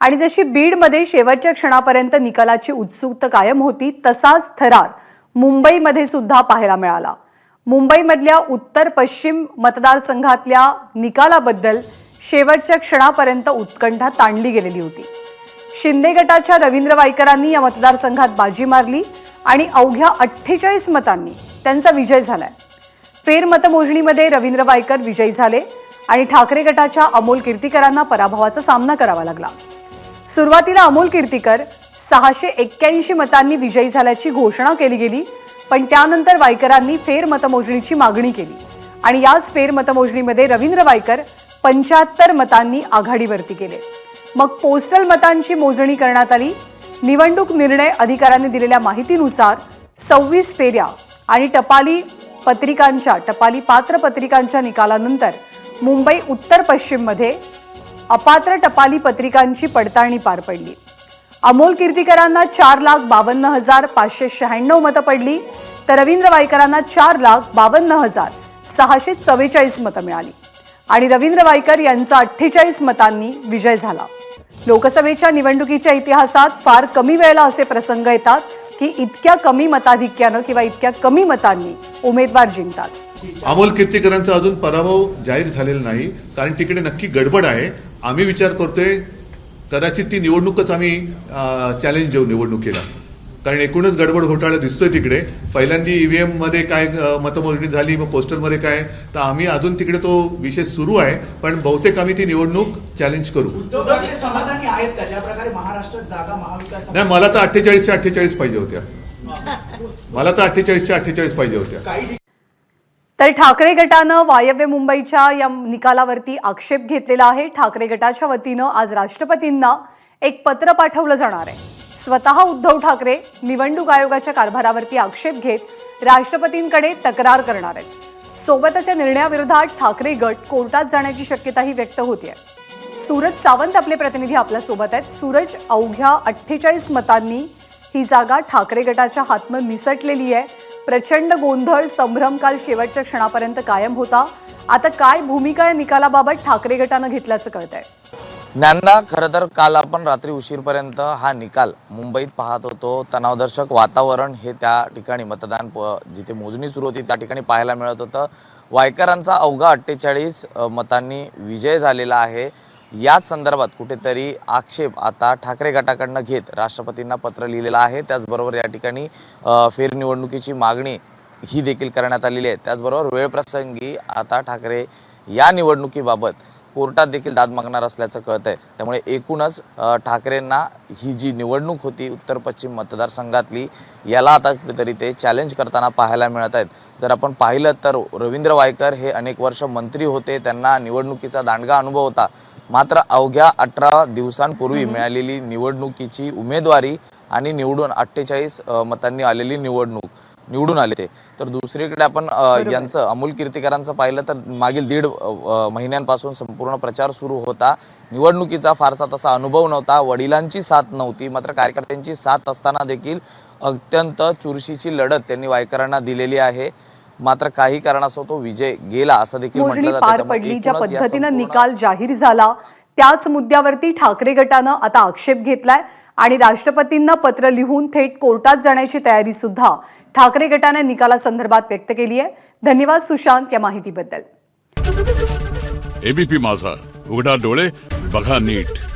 आणि जशी बीडमध्ये शेवटच्या क्षणापर्यंत निकालाची उत्सुकता कायम होती तसाच थरार मुंबईमध्ये सुद्धा पाहायला मिळाला. मुंबईमधल्या उत्तर पश्चिम मतदारसंघातल्या निकालाबद्दल शेवटच्या क्षणापर्यंत उत्कंठा ताणली गेलेली होती. शिंदे गटाच्या रवींद्र वायकरांनी या मतदारसंघात बाजी मारली आणि अवघ्या अठ्ठेचाळीस मतांनी त्यांचा विजय झालाय. फेरमतमोजणीमध्ये रवींद्र वायकर विजयी झाले आणि ठाकरे गटाच्या अमोल कीर्तीकरांना पराभवाचा सामना करावा लागला. सुरुवातीला अमोल कीर्तीकर सहाशे एक्क्याऐंशी मतांनी विजयी झाल्याची घोषणा केली गेली पण त्यानंतर वायकरांनी फेरमतमोजणीची मागणी केली. आणि याच फेरमतमोजणीमध्ये रवींद्र वायकर पंच्याहत्तर मतांनी आघाडीवरती गेले मग पोस्टल मतांची मोजणी करण्यात आली. निवडणूक निर्णय अधिकाऱ्यांनी दिलेल्या माहितीनुसार सव्वीस फेऱ्या आणि टपाली पत्रिकांच्या टपाली पात्र पत्रिकांच्या निकालानंतर मुंबई उत्तर पश्चिममध्ये अपात्र टपाली पत्रिकांची पडताळणी पार पडली. अमोल कीर्तीकरांना चार लाख बावन्न हजार पाचशे शहाण्णव मतं पडली तर रवींद्र वायकरांना चार लाख बावन्न हजार सहाशे चव्वेचाळीस मतं मिळाली. आणि रवींद्र वायकर यांचा अठ्ठेचाळीस मतांनी विजय झाला. लोकसभेच्या निवडणुकीच्या इतिहासात फार कमी वेळेला असे प्रसंग येतात की इतक्या कमी मताधिक्यानं किंवा इतक्या कमी मतांनी उमेदवार जिंकतात. अमोल कीर्तीकरांचा अजून पराभव जाहीर झालेला नाही कारण तिकडे नक्की गडबड आहे. आम्ही विचार करतोय कदाचित ती निवडणूकच आम्ही चॅलेंज देऊ निवडणुकीला. कारण एकूणच गडबड घोटाळा दिसतोय तिकडे. पहिल्यांदा ईव्हीएममध्ये काय अ, मतमोजणी झाली मग पोस्टलमध्ये काय? तर आम्ही अजून तिकडे तो विषय सुरू आहे पण बहुतेक आम्ही ती निवडणूक चॅलेंज करू. नाही मला तर अठ्ठेचाळीसच्या अठ्ठेचाळीस पाहिजे होत्या. मला तर अठ्ठेचाळीसच्या अठ्ठेचाळीस पाहिजे होत्या. तर ठाकरे गटानं वायव्य मुंबईच्या या निकालावरती आक्षेप घेतलेला आहे. ठाकरे गटाच्या वतीनं आज राष्ट्रपतींना एक पत्र पाठवलं जाणार आहे. स्वतः उद्धव ठाकरे निवडणूक आयोगाच्या कारभारावरती आक्षेप घेत राष्ट्रपतींकडे तक्रार करणार आहेत. सोबतच या निर्णयाविरोधात ठाकरे गट कोर्टात जाण्याची शक्यताही व्यक्त होतीये. सूरज सावंत आपले प्रतिनिधी आपल्यासोबत आहेत. सूरज अवघ्या अठ्ठेचाळीस मतांनी ही जागा ठाकरे गटाच्या हातनं निसटलेली आहे. प्रचंड गोंधळ संभ्रम काल शेवटच्या क्षणापर्यंत कायम होता. आता काय भूमिका या निकालाबाबत ठाकरे गटानं घेतल्याचं कळतंय? ज्ञानदा खरं तर काल आपण रात्री उशीरपर्यंत हा निकाल मुंबईत पाहत होतो. तणावदर्शक वातावरण हे त्या ठिकाणी मतदान प- जिथे मोजणी सुरू होती त्या ठिकाणी पाहायला मिळत होतं. वायकरांचा अवघा अठ्ठेचाळीस मतांनी विजय झालेला आहे. याच संदर्भात कुठेतरी आक्षेप आता ठाकरे गटाकडनं घेत राष्ट्रपतींना पत्र लिहिलेलं आहे. त्याचबरोबर या ठिकाणी फेरनिवडणुकीची मागणी ही देखील करण्यात आलेली आहे. त्याचबरोबर वेळप्रसंगी आता ठाकरे या निवडणुकीबाबत कोर्टात देखील दाद मागणार असल्याचं कळतंय. त्यामुळे एकूणच ठाकरेंना ही जी निवडणूक होती उत्तर पश्चिम मतदारसंघातली याला आता कुठेतरी ते चॅलेंज करताना पाहायला मिळत आहेत. जर आपण पाहिलं तर रवींद्र वायकर हे अनेक वर्ष मंत्री होते. त्यांना निवडणुकीचा दांडगा अनुभव होता. मात्र अवघ्या अठरा दिवसांपूर्वी मिळालेली निवडणुकीची उमेदवारी आणि निवडून अठ्ठेचाळीस मतांनी आलेली निवडणूक निवडून आले ते. तर दुसरीकडे आपण यांचं अमोल कीर्तीकरांचं पाहिलं तर मागील दीड महिन्यांपासून संपूर्ण प्रचार सुरू होता. निवडणुकीचा फारसा तसा अनुभव नव्हता. वडिलांची साथ नव्हती. मात्र कार्यकर्त्यांची साथ असताना देखील अत्यंत चुरशीची लढत त्यांनी वायकरांना दिलेली आहे. मात्र काही कारणास्तव तो विजय गेला असं देखील मोजणी म्हटलं जातं. पार पडली. ज्या पद्धतीनं निकाल जाहीर झाला त्याच मुद्द्यावरती ठाकरे गटानं आता आक्षेप घेतलाय आणि राष्ट्रपतींना पत्र लिहून थेट कोर्टात जाण्याची तयारी सुद्धा ठाकरे गटाने निकालासंदर्भात व्यक्त केली आहे. धन्यवाद सुशांत या माहितीबद्दल. एबीपी माझा. उघडा डोळे बघा नीट.